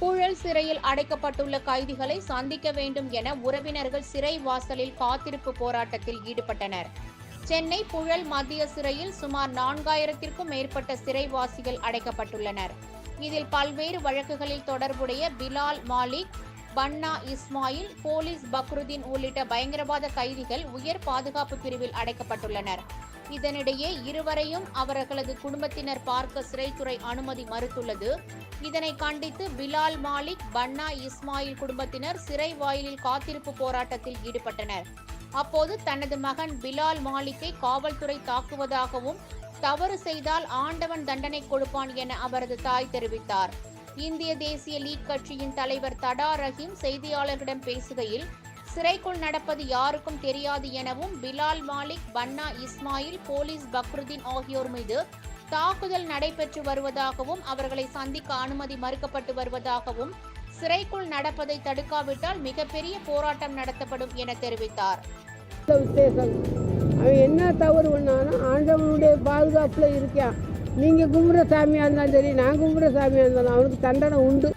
புழல் சிறையில் அடைக்கப்பட்டுள்ள கைதிகளை சந்திக்க வேண்டும் என உறவினர்கள் சிறை வாசலில் காத்திருப்பு போராட்டத்தில் ஈடுபட்டனர். சென்னை புழல் மத்திய சிறையில் சுமார் நான்காயிரத்திற்கும் மேற்பட்ட சிறைவாசிகள் அடைக்கப்பட்டுள்ளனர். இதில் பல்வேறு வழக்குகளில் தொடர்புடைய பிலால் மாலிக் பன்னா இஸ்மாயில் போலீஸ் பக்ருதீன் உள்ளிட்ட பயங்கரவாத கைதிகள் உயர் பாதுகாப்பு பிரிவில் அடைக்கப்பட்டுள்ளனர். இதனிடையே இருவரையும் அவர்களது குடும்பத்தினர் பார்க்க சிறைத்துறை அனுமதி மறுத்துள்ளது. இதனை கண்டித்து பிலால் மாலிக் பன்னா இஸ்மாயில் குடும்பத்தினர் சிறை வாயிலில் காத்திருப்பு போராட்டத்தில் ஈடுபட்டனர். அப்போது தனது மகன் பிலால் மாலிக்கை காவல்துறை தாக்குவதாகவும் தவறு செய்தால் ஆண்டவன் தண்டனை கொடுப்பான் என அவரது தாய் தெரிவித்தார். இந்திய தேசிய லீக் கட்சியின் தலைவர் தடா ரஹீம் செய்தியாளர்களிடம் பேசுகையில் சிறைக்குள் நடப்பது யாருக்கும் தெரியாது எனவும் பிலால் மாலிக் பன்னா இஸ்மாயில் போலீஸ் பக்ருதீன் ஆகியோர் மீது தாக்குதல் நடைபெற்று வருவதாகவும் அவர்களை சந்திக்க அனுமதி மறுக்கப்பட்டு வருவதாகவும் சிறைக்குள் நடப்பதை தடுக்காவிட்டால் மிகப்பெரிய போராட்டம் நடத்தப்படும் என தெரிவித்தார். அவன் என்ன தவறு பண்ணாலும் ஆண்டவனுடைய பாதுகாப்பில் இருக்கான் நீங்கள் கும்பிட்ற சாமியாக இருந்தாலும் சரி நான் கும்பிட்ற சாமியாக இருந்தாலும் அவனுக்கு தண்டனை உண்டு.